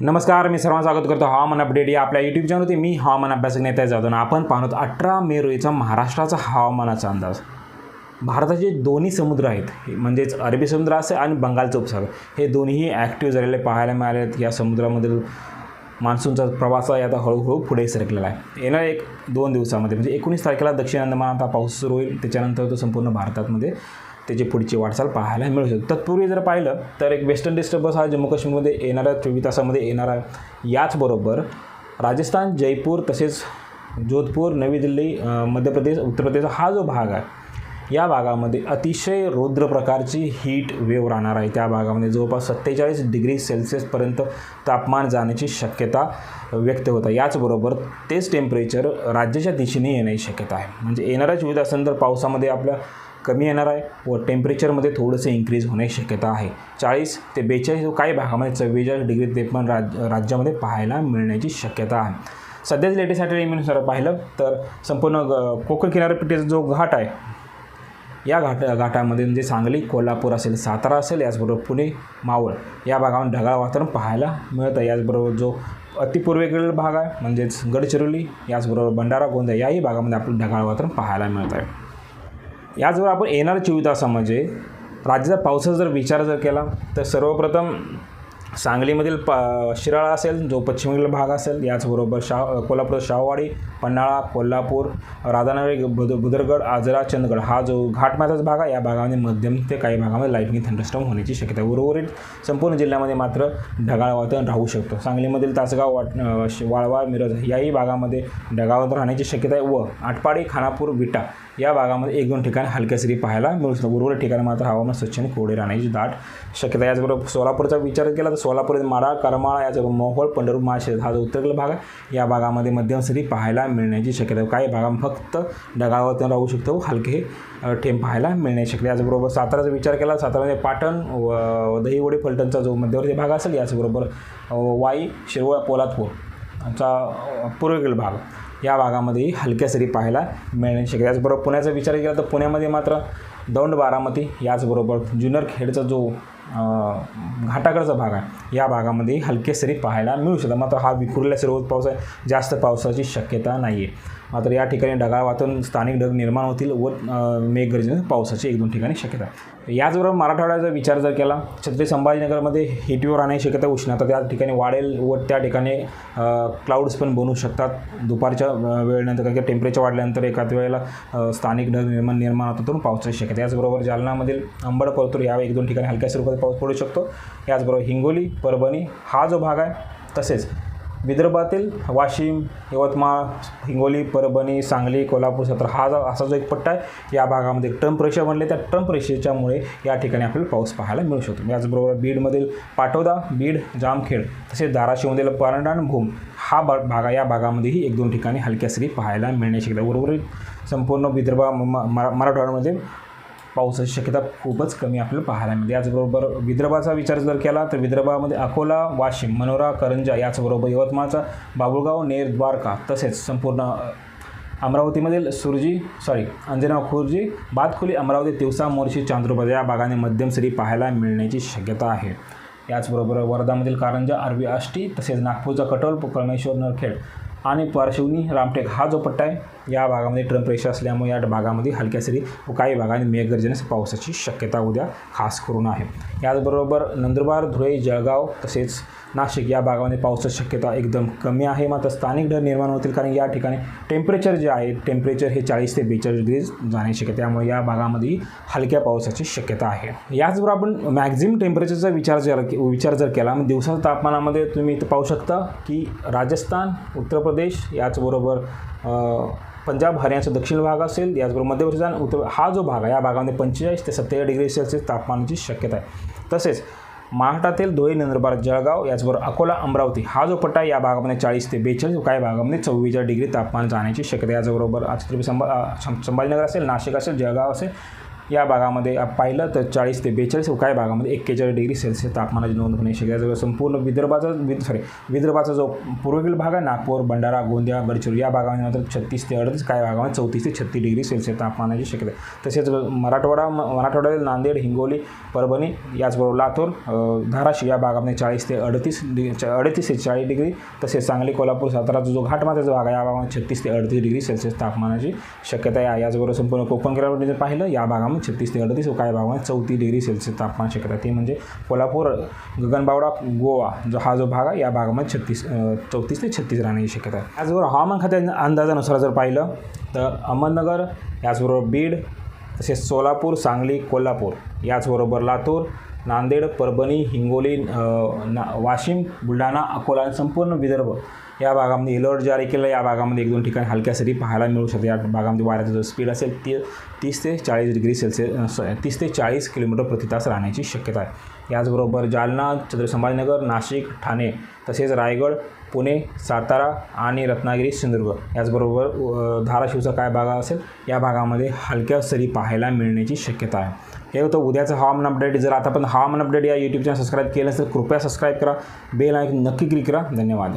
नमस्कार मी सर्वांना स्वागत करतो हवामान अपडेट या आपल्या यूट्यूब चॅनलवरती मी हवामान अभ्यासक नेता जातो ना आपण पाहतो अठरा मे रोजीचा महाराष्ट्राचा हवामानाचा अंदाज. भारताचे दोन्ही समुद्र आहेत हे म्हणजेच अरबी समुद्र असेल आणि बंगालचं उपसागर हे दोन्हीही ॲक्टिव्ह झालेले पाहायला मिळाले आहेत या समुद्रामधील मान्सूनचा प्रवास आहे आता हळूहळू पुढे सरकलेला आहे. येणार एक दोन दिवसामध्ये म्हणजे एकोणीस तारखेला दक्षिण अंदमान आता पाऊस सुरू होईल. त्याच्यानंतर तो संपूर्ण भारतामध्ये त्याची पुढची वाटचाल पाहायला मिळू शकते तत्पूर्वी जर पाहिलं तर एक वेस्टर्न डिस्टर्बन्स हा जम्मू काश्मीरमध्ये येणाऱ्या चोवीस तासामध्ये येणार. आहे याचबरोबर राजस्थान जयपूर तसेच जोधपूर नवी दिल्ली मध्य प्रदेश उत्तर प्रदेश हा जो भाग आहे या भागामध्ये अतिशय रौद्र प्रकारची हीट वेव राहणार आहे. त्या भागामध्ये जवळपास सत्तेचाळीस डिग्री सेल्सिअसपर्यंत तापमान जाण्याची शक्यता व्यक्त होत आहे. याचबरोबर तेच टेम्परेचर राज्याच्या दिशेने येण्याची शक्यता आहे. म्हणजे येणाऱ्या चोवीस तासानंतर पावसामध्ये आपल्या कमी येणार आहे व टेम्परेचरमध्ये थोडंसं इन्क्रीज होण्याची शक्यता आहे. चाळीस ते बेचाळीस काही भागामध्ये चव्वेचाळीस डिग्री तापमान राज राज्यामध्ये पाहायला मिळण्याची शक्यता आहे. सध्याच लेटेस्ट सॅटेलाईटनुसार पाहिलं तर संपूर्ण ग- कोकण किनारपट्टीचा जो घाट आहे या घाट घाटामध्ये म्हणजे सांगली कोल्हापूर असेल सातारा असेल याचबरोबर पुणे मावळ या भागामध्ये ढगाळ वातावरण पाहायला मिळतं. याचबरोबर जो अतिपूर्वेकडील भाग आहे म्हणजेच गडचिरोली याचबरोबर भंडारा गोंदिया याही भागामध्ये आपलं ढगाळ वातावरण पाहायला मिळत आहे. याचबरोबर आपण येणाऱ्या चोवीस तासामध्ये राज्याचा पावसाचा जर विचार जर केला तर सर्वप्रथम सांगलीमधील प शिराळा असेल जो पश्चिमेकडील भाग असेल याचबरोबर शाह कोल्हापूर शाहवाडी पन्हाळा कोल्हापूर राधानगरी बुद बुदरगड आजरा चंदगड हा जो घाटमाचाच भाग आहे या भागामध्ये मध्यम ते काही भागामध्ये लाईटनिंग थंडरस्टॉम होण्याची शक्यता आहे. उर्वरित संपूर्ण जिल्ह्यामध्ये मात्र ढगाळ वातावरण राहू शकतो. सांगलीमधील तासगाव वाट श- वाळवा मिरज याही भागामध्ये ढगाळ वातावरण राहण्याची शक्यता आहे. व आटपाडी खानापूर विटा या भागामध्ये एक दोन ठिकाणी हलक्या सरी पाहायला मिळू शकतो उर्वरित ठिकाणी मात्र हवामान स्वच्छ आणि कोरडे राहण्याची दाट शक्यता आहे. याचबरोबर सोलापूरचा विचार केला तर सोलापूर माडाळ करमाळा याचा मोहोळ पंढरपूर महाशेज हा जो उत्तरेकडील भाग आहे या भागामध्ये मध्यम सरी पाहायला मिळण्याची शक्यता काही भागात फक्त ढगाळावर राहू शकतो हलके ठेम ठेंब पाहायला मिळण्याची शक्यता याचबरोबर साताराचा विचार केला सातारामध्ये पाटण व दहीवडे फलटणचा जो मध्यवर्ती भाग असेल याचबरोबर वाई शिरवळ पोलादपूर चा पूर्वेकडील भाग या भागामध्येही हलक्या सरी पाहायला मिळण्याची शक्यता याचबरोबर पुण्याचा विचार केला तर पुण्यामध्ये मात्र दौंड बारामती याचबरोबर जुन्नर खेडचा जो घाटाकडचा भाग आहे. या भागामध्ये हलके सरी पाहायला मिळू शकतात. मात्र हा विखुरल्या सर्व पाऊस आहे जास्त पावसाची शक्यता नाही आहे मात्र या ठिकाणी ढगाळ वातावरण स्थानिक ढग निर्माण होतील व मेघगर्जने पावसाची एक दोन ठिकाणी शक्यता आहे. याचबरोबर मराठवाड्याचा विचार जर केला छत्रपती संभाजीनगरमध्ये हिटवेव राहण्याची शक्यता उष्णता त्या ठिकाणी वाढेल व त्या ठिकाणी क्लाउड्स पण बनू शकतात. दुपारच्या वेळेनंतर कारण की टेम्परेचर वाढल्यानंतर एखाद वेळेला स्थानिक ढग निर्माण निर्माण होतो तर पावसाची शक्यता याचबरोबर जालनामधील अंबड परतूर या एक दोन ठिकाणी हलक्या स्वरूपात पाऊस पडू शकतो. याचबरोबर हिंगोली परभणी हा जो भाग आहे तसेच विदर्भातील वाशिम यवतमाळ हिंगोली परभणी सांगली कोल्हापूर सत्र हा जो असा जो एक पट्टा आहे या भागामध्ये ट्रम्प रेषा बनले. त्या ट्रम्प रेषेच्यामुळे या ठिकाणी आपल्याला पाऊस पाहायला मिळू शकतो. याचबरोबर बीडमधील पाटोदा बीड जामखेड तसेच धाराशिवमधील परंडा भूम हा बा भागा या भागामध्येही एक दोन ठिकाणी हलक्या सरी पाहायला मिळण्याची उर्वरित संपूर्ण विदर्भा म- मराठवाड्यामध्ये पावसाची शक्यता खूपच कमी आपल्याला पाहायला मिळते. याचबरोबर विदर्भाचा विचार जर केला तर विदर्भामध्ये अकोला वाशिम मनोरा करंजा याचबरोबर यवतमाळचा बाबुळगाव नेर द्वारका तसेच संपूर्ण अमरावतीमधील सुरजी सॉरी अंजना खुर्जी बातखोली अमरावती तिवसा मोर्शी चांद्रबाज या भागाने मध्यम सरी पाहायला मिळण्याची शक्यता आहे. याचबरोबर वर्धामधील कारंजा आरबी आष्टी तसेच नागपूरचा कटोल कळमेश्वर नरखेड आणि पारशिवनी रामटेक हा जो पट्टा आहे या भागामध्ये ट्रम्प रेषा असल्यामुळे या भागामध्ये हलक्या सरी व काही भागांनी मेघगर्जनेस पावसाची शक्यता उद्या खास करून आहे. याचबरोबर नंदुरबार धुळे जळगाव तसेच नाशिक या भागामध्ये पावसाची शक्यता एकदम कमी आहे. मात्र स्थानिक ढग निर्माण होतील कारण या ठिकाणी टेम्परेचर जे आहे टेम्परेचर हे चाळीस ते बेचाळीस डिग्री जाण्याची शक्यता त्यामुळे या भागामध्ये हलक्या पावसाची शक्यता आहे. याचबरोबर आपण मॅक्झिमम टेम्परेचरचा विचार जर विचार जर केला मग दिवसाच्या तापमानामध्ये तुम्ही इथं पाहू शकता की राजस्थान उत्तर प्रदेश याचबरोबर पंजाब हरियाणाचा दक्षिण भाग असेल याचबरोबर मध्य प्रदेश उत्तर हा जो भाग आहे या भागामध्ये पंचेचाळीस ते सत्तेचाळीस डिग्री सेल्सिअस तापमानाची शक्यता आहे. तसेच महाराष्ट्रातील धुळे नंदुरबार जळगाव याचबरोबर अकोला अमरावती हा जो पट्टा आहे, या भागामध्ये चाळीस ते बेचाळीस काही भागामध्ये चव्वेचाळीस डिग्री तापमान जाण्याची शक्यता याचबरोबर आज छत्रपती संभा संभाजीनगर असेल नाशिक असेल जळगाव असेल या भागामध्ये आप- पाहिलं तर चाळीस ते बेचाळीस व काही भागामध्ये एक्केचाळीस डिग्री सेल्सिअस तापमानाची नोंद होणे शक्य संपूर्ण विदर्भाचा वि सॉरी विदर्भाचा जो पूर्वेकडील भाग आहे नागपूर भंडारा गोंदिया गडचिरोली या भागामध्ये मात्र छत्तीस ते अडतीस काही भागामध्ये चौतीस ते छत्तीस डिग्री सेल्सिअस तापमानाची शक्यता आहे. तसेच मराठवाडा म- मराठवाड्यातील नांदेड हिंगोली परभणी याचबरोबर लातूर धाराशिव या भागामध्ये चाळीस ते अडतीस डिग्री च- अडतीस ते चाळीस डिग्री तसेच सांगली कोल्हापूर साताराचा जो घाटमाथ्याचा भाग आहे या भागामध्ये छत्तीस ते अडतीस डिग्री सेल्सिअस तापमानाची शक्यता आहे. याचबरोबर संपूर्ण कोकण किनारपट्टी जर पाहिलं या भागामध्ये छत्तीस ते अडतीस व काही भागामध्ये चौतीस डिग्री सेल्सिअस तापमान शक्यता. आहे ते म्हणजे कोल्हापूर गगनबावडा गोवा जो हा जो भाग आहे या भागामध्ये छत्तीस चौतीस ते छत्तीस राहण्याची शक्यता आहे. याचबरोबर हवामान खात्याच्या अंदाजानुसार जर पाहिलं तर अहमदनगर याचबरोबर बीड तसेच सोलापूर सांगली कोल्हापूर याचबरोबर लातूर नांदेड परभणी हिंगोली ना वाशिम बुलढाणा अकोला आणि संपूर्ण विदर्भ या भागामध्ये अलर्ट जारी केला या भागामध्ये एक दोन ठिकाणी हलक्या सरी पाहायला मिळू शकते या भागामध्ये वाऱ्याचा जो स्पीड असेल ती तीस ते चाळीस डिग्री सेल्सिअस तीस ते चाळीस किलोमीटर प्रति तास राहण्याची शक्यता आहे. याचबरोबर जालना छत्रपती संभाजीनगर नाशिक ठाणे तसेच रायगड पुणे सातारा आणि रत्नागिरी सिंधुदुर्ग. याचबरोबर धाराशिवचा काय भाग असेल? या भागामध्ये हलक्या सरी पाहायला मिळण्याची शक्यता आहे. हे होतं उद्याचं हवामान अपडेट जर आता पण हवामान अपडेट या यूट्यूब चॅनल सबस्क्राईब केलं असेल तर कृपया सबस्क्राईब करा. बेल आयकॉन नक्की क्लिक करा. धन्यवाद.